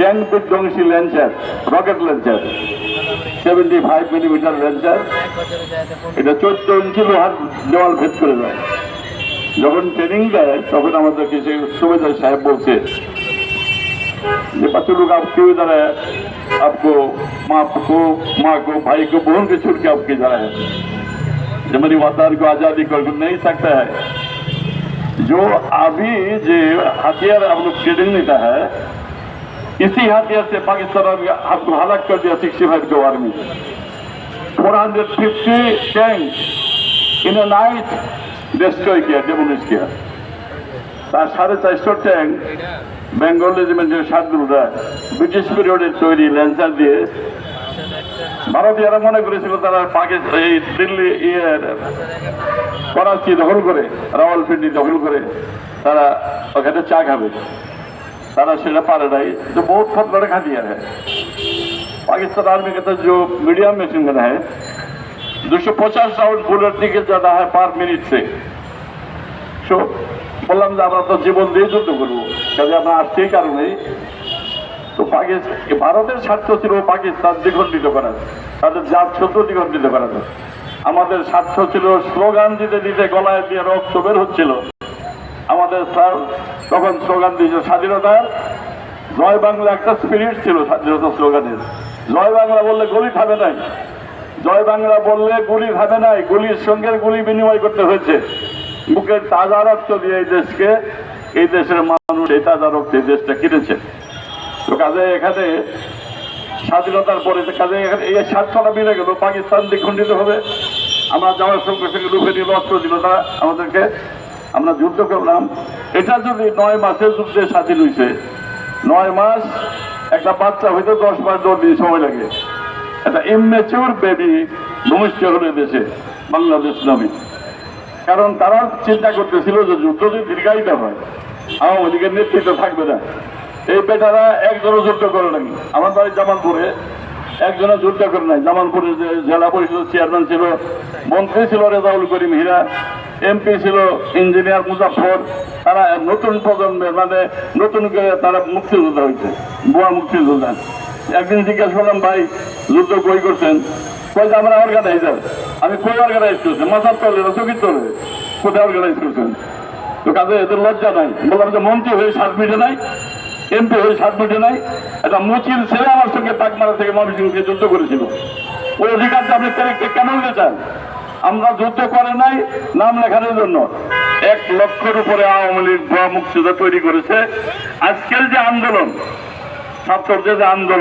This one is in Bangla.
ট্যাঙ্ক বিধ্বংসী lancer rocket lancer seventy five millimetre lancer এটা চোদ্দ ইঞ্চি লোহার দেওয়াল ভেদ করে দেয় যখন ট্রেনিং দেয় তখন আমাদেরকে সেই সুবেদার সাহেব বলছে যে बच्चों लोग आप क्यों इधर है आपको माँ को माँ को भाई को बहन को छोड़ के आप किधर है जब मेरी वतन को आज़ादी कर नहीं सकता है जो अभी जो हथियार हम लोग ट्रेनिंग लेता है इसी हथियार से पाकिस्तान ने आपको हलाक कर दिया सिक्सटी फाइव के वार में four hundred fifty tank in a night destroy किया डेमोलिश किया তার সাড়ে চারশো ট্যাঙ্ক বেঙ্গল রেজিমেন্টের সাতগুলোটা ব্রিটিশ পিরিয়ডের তৈরি ল্যান্সার দিয়ে ভারতীয়রা মনে করেছিল তারা পাকিস্তান এই দিল্লি ইয়ে করাচি দখল করে রাওয়ালপিন্ডি দখল করে তারা ওখানে চা খাবে তারা সেটা পারে নাই तो बहुत बहुत बड़ा खतियार है पाकिस्तान आर्मी के तो जो मीडियम मशीन गन है दो सौ पचास राउंड बुलेट निकल जाता है पर मिनट से সো বললাম যে আমরা তো জীবন দিয়ে যুদ্ধ করবো কাজে আমরা আসছি এই কারণেই তো পাকিস্তান ভারতের স্বার্থ ছিল পাকিস্তান দ্বিখণ্ডিত করা তাদের জাত শত্রু দ্বিখণ্ডিত করা আমাদের স্বার্থ ছিল স্লোগান দিতে দিতে গলায় দিয়ে রক্ত বের হচ্ছিল আমাদের স্যার, তখন স্লোগান দিয়েছিল স্বাধীনতার জয় বাংলা একটা স্পিরিট ছিল স্বাধীনতা স্লোগানের। জয় বাংলা বললে গুলি খাবে নাই। জয় বাংলা বললে গুলি খাবে নাই, গুলির সঙ্গে গুলি বিনিময় করতে হয়েছে। বুকের তাজা রক্ত দিয়ে এই দেশকে, এই দেশের মানুষ এই তাজা রক্ত এই দেশটা কিনেছে তো কাজে এখানে স্বাধীনতার পরে কাজে এখানে এই স্বার্থটা মিলে গেল পাকিস্তান দ্বিখণ্ডিত হবে। আমরা যাওয়ার সঙ্গে সঙ্গে রুখে দিল অস্ত্র দিল তারা আমাদেরকে। আমরা যুদ্ধ করলাম। এটা যদি নয় মাসের যুদ্ধে স্বাধীন হয়েছে নয় মাস একটা বাচ্চা হইতে দশ মাস দশ দিন সময় লাগে। একটা ইমেচিউর বেবি ভূমিষ্ঠ হলে দেশে, বাংলাদেশ নামে। কারণ তারা চিন্তা করতেছিল যে যুদ্ধ যদি দীর্ঘায়িত হয়, আওয়ামী লীগের নেতৃত্ব থাকবে না। এই বেটারা একজনও যুদ্ধ করে নাই। আমার বাড়ি জামালপুরে একজনে যুদ্ধ করে নাই। জামালপুরের জেলা পরিষদের চেয়ারম্যান ছিল, মন্ত্রী ছিল রেজাউল করিম হীরা। এমপি ছিল ইঞ্জিনিয়ার মুজাফর তারা নতুন প্রজন্মের মানে নতুন করে তারা মুক্তিযোদ্ধা হয়েছে বুয়া মুক্তিযোদ্ধা। একদিন জিজ্ঞাসা করলাম, ভাই, যুদ্ধ কই করছেন? যে আমরা অর্গানাইজার আমি কই অর্গানাইজ করছি? মাথার তলে, চকির তলে। কোথায় অর্গানাইজ করছেন? তো কাজে এদের লজ্জা নাই। বললাম যে, মন্ত্রী হয়ে সাত মিটে নাই এমপি হয়ে সাত মিটে নাই। একটা মুচির ছেলে আমার সঙ্গে তাকমারা থেকে ময়মনসিংহকে যুদ্ধ করেছিল। ওই অধিকারটা আপনি কেন নিতে চান? আমরা যুদ্ধ করে নাই, নাম লেখানোর জন্য। এক লক্ষের উপরে আওয়ামী লীগ মুক্তিযোদ্ধা তৈরি করেছে। আজকের যে আন্দোলন, ছাত্রদের যে আন্দোলন